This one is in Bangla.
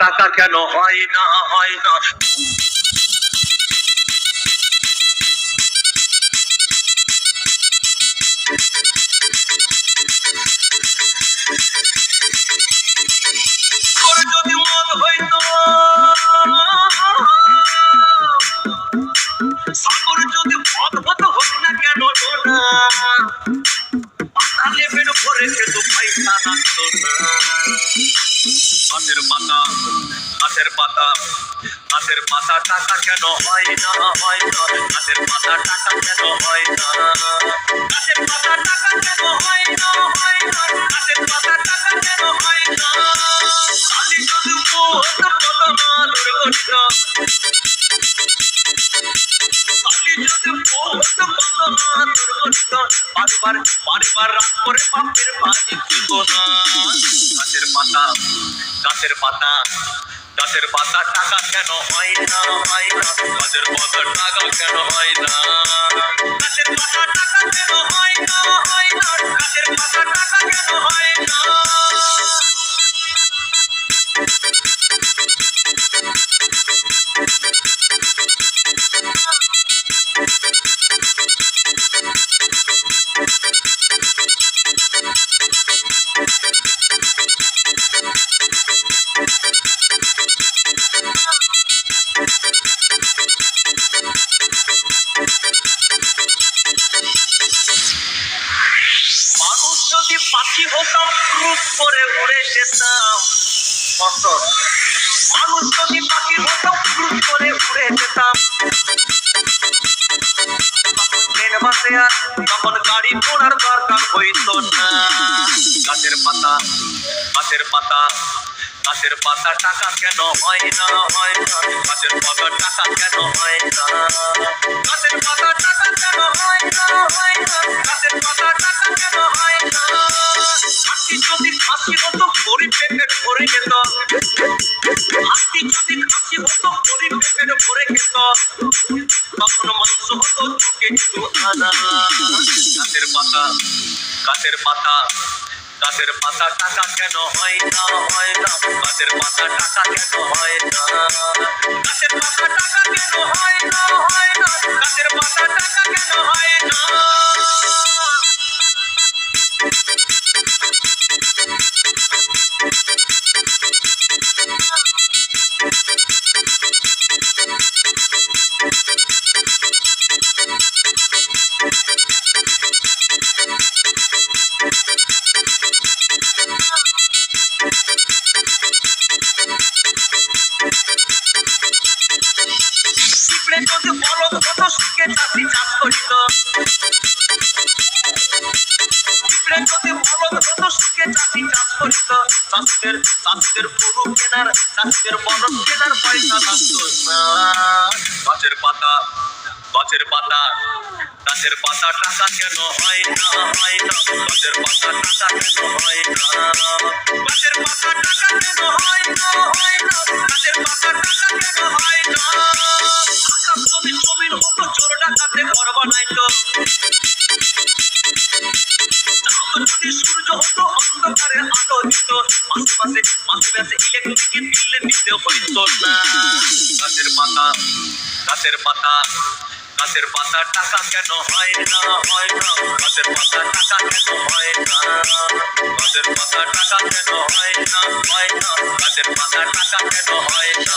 টাকা কেন হয় না হয় না। গাছের পাতা গাছের পাতা টাকা কেন হয় না? হয় না। হাতের পাতা টাকা কেন হয় না? হাতের পাতা টাকা কেন হয় না? হয় না। বারবার বারবার রাত করে বাপের গাছের পাতা গাছের পাতা গাছের পাতা টাকা কেন হয় না হয় না? গাছের পাতা টাকা কেন হয় না? গাছের পাতা টাকা কেন হয় না হয় না? গাছের পাতা টাকা কেন হয় না? পাখি হতাম? ক্রুজ করে উড়ে যেতাম। অন্তর মানুষ যদি পাখি হতাম ক্রুজ করে উড়ে যেতাম। ট্রেন বাসে আর তখন গাড়ি ঘোড়ার দরকার হইতো না। গাছের পাতা গাছের পাতা গাছের পাতা টাকা কেন হয় না? হয় না। গাছের পাতা টাকা কেন হয় না? গাছের পাতা টাকা কেন হয় না? ভরে যেত মাংস হতো চুকে কিন্তু আনা। গাছের পাতা গাছের পাতা গাছের পাতা টাকা কেন হয় না হয় না? গাছের পাতা টাকা কেন হয় না? গাছের পাতা টাকা কেন হয় না হয় না? গাছের পাতা টাকা কেন হয় না? করিত চাষিদের চাষিদের কেনার চাষিদের বলদ কেনার পয়সা লাগতো গাছের পাতা গাছের পাতা গাছের পাতা টাকা কেন হয় না হয় না? গাছের পাতা টাকা কেন হয় না? গাছের পাতা টাকা কেন হয় না হয় না? গাছের পাতা টাকা কেন হয় না? আকাশ যদি জমিন, হতো চোর ডাকাতে ঘর বানাইতো। মাসে মাসে মাসে ইলেকট্রিকের বিলে দিতে হইতো না গাছের পাতা গাছের পাতা গাছের পাতা টাকা কেন হয় না হয় না গাছের পাতা টাকা কেন হয় না গাছের পাতা টাকা কেন হয় না হয় না গাছের পাতা টাকা কেন হয় না